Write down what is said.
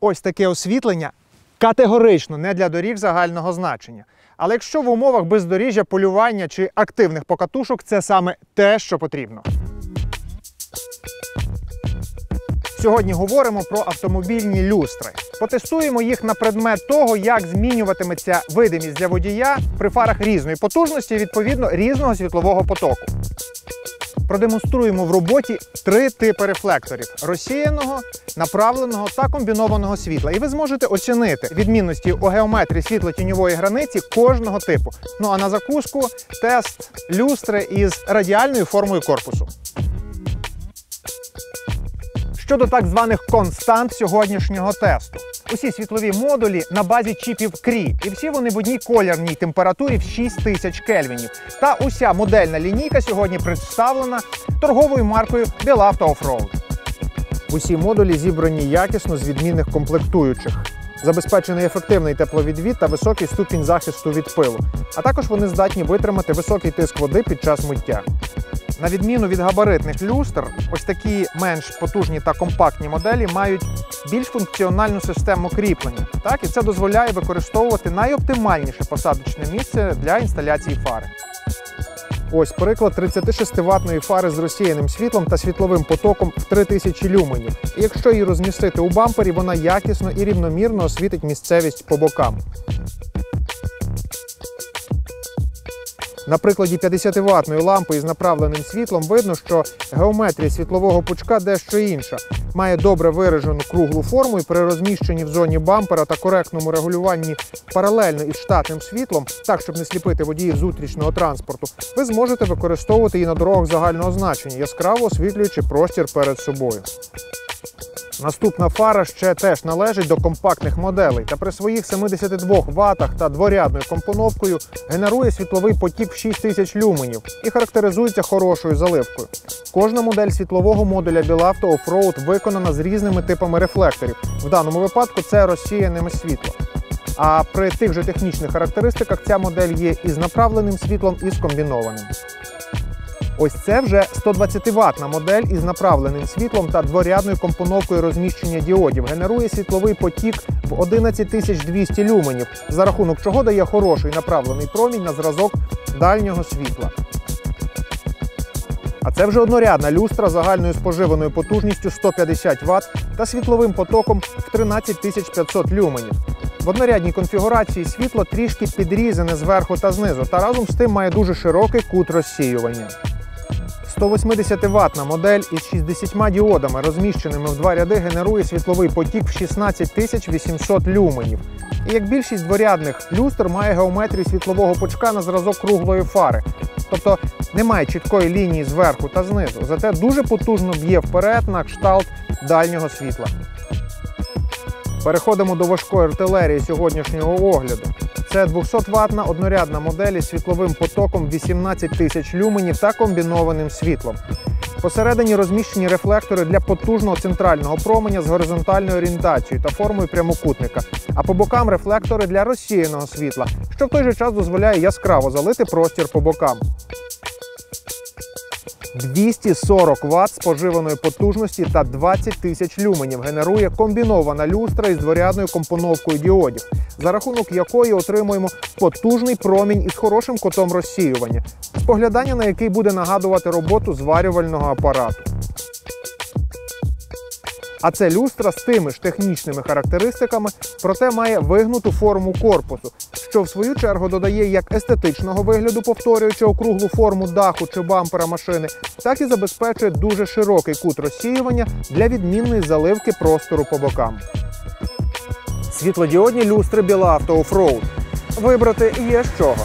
ось таке освітлення категорично не для доріг загального значення. Але якщо в умовах бездоріжжя, полювання чи активних покатушок, це саме те, що потрібно. Сьогодні говоримо про автомобільні люстри. Потестуємо їх на предмет того, як змінюватиметься видимість для водія при фарах різної потужності відповідно різного світлового потоку. Продемонструємо в роботі три типи рефлекторів: розсіяного, направленого та комбінованого світла. І ви зможете оцінити відмінності у геометрії світло-тіньової границі кожного типу. Ну а на закуску тест люстри із радіальною формою корпусу. Щодо так званих констант сьогоднішнього тесту. Усі світлові модулі на базі чіпів Cree, і всі вони в одній колірній температурі в 6000 кельвінів. Та уся модельна лінійка сьогодні представлена торговою маркою Белавто Offroad. Усі модулі зібрані якісно з відмінних комплектуючих. Забезпечений ефективний тепловідвід та високий ступінь захисту від пилу. А також вони здатні витримати високий тиск води під час миття. На відміну від габаритних люстр, ось такі менш потужні та компактні моделі мають більш функціональну систему кріплення. Так, і це дозволяє використовувати найоптимальніше посадочне місце для інсталяції фари. Ось приклад 36 ватної фари з розсіяним світлом та світловим потоком в 3000 люменів. Якщо її розмістити у бампері, вона якісно і рівномірно освітить місцевість по бокам. На прикладі 50-ваттної лампи із направленим світлом видно, що геометрія світлового пучка дещо інша. Має добре виражену круглу форму і при розміщенні в зоні бампера та коректному регулюванні паралельно із штатним світлом, так щоб не сліпити водіїв зустрічного транспорту, ви зможете використовувати її на дорогах загального значення, яскраво освітлюючи простір перед собою. Наступна фара ще теж належить до компактних моделей та при своїх 72 ватах та дворядною компоновкою генерує світловий потік в 6000 люменів і характеризується хорошою заливкою. Кожна модель світлового модуля Білавто Offroad виконана з різними типами рефлекторів. В даному випадку це розсіяними світло. А при тих же технічних характеристиках ця модель є із направленим світлом і з комбінованим. Ось це вже 120 ватна модель із направленим світлом та дворядною компоновкою розміщення діодів. Генерує світловий потік в 11200 люменів, за рахунок чого дає хороший направлений промінь на зразок дальнього світла. А це вже однорядна люстра загальною споживаною потужністю 150 Вт та світловим потоком в 13500 люменів. В однорядній конфігурації світло трішки підрізане зверху та знизу, та разом з тим має дуже широкий кут розсіювання. 180 ватна модель із 60 діодами, розміщеними в два ряди, генерує світловий потік в 16 800 люменів. І як більшість дворядних люстр має геометрію світлового пучка на зразок круглої фари. Тобто немає чіткої лінії зверху та знизу, зате дуже потужно б'є вперед на кшталт дальнього світла. Переходимо до важкої артилерії сьогоднішнього огляду. Це 200-ваттна однорядна модель із світловим потоком 18 тисяч люменів та комбінованим світлом. Посередині розміщені рефлектори для потужного центрального променя з горизонтальною орієнтацією та формою прямокутника, а по бокам рефлектори для розсіяного світла, що в той же час дозволяє яскраво залити простір по бокам. 240 Вт споживаної потужності та 20 тисяч люменів генерує комбінована люстра із дворядною компоновкою діодів, за рахунок якої отримуємо потужний промінь із хорошим котом розсіювання, споглядання на який буде нагадувати роботу зварювального апарату. А це люстра з тими ж технічними характеристиками, проте має вигнуту форму корпусу, що в свою чергу додає як естетичного вигляду, повторюючи округлу форму даху чи бампера машини, так і забезпечує дуже широкий кут розсіювання для відмінної заливки простору по бокам. Світлодіодні люстри Біла Авто Offroad. Вибрати є з чого.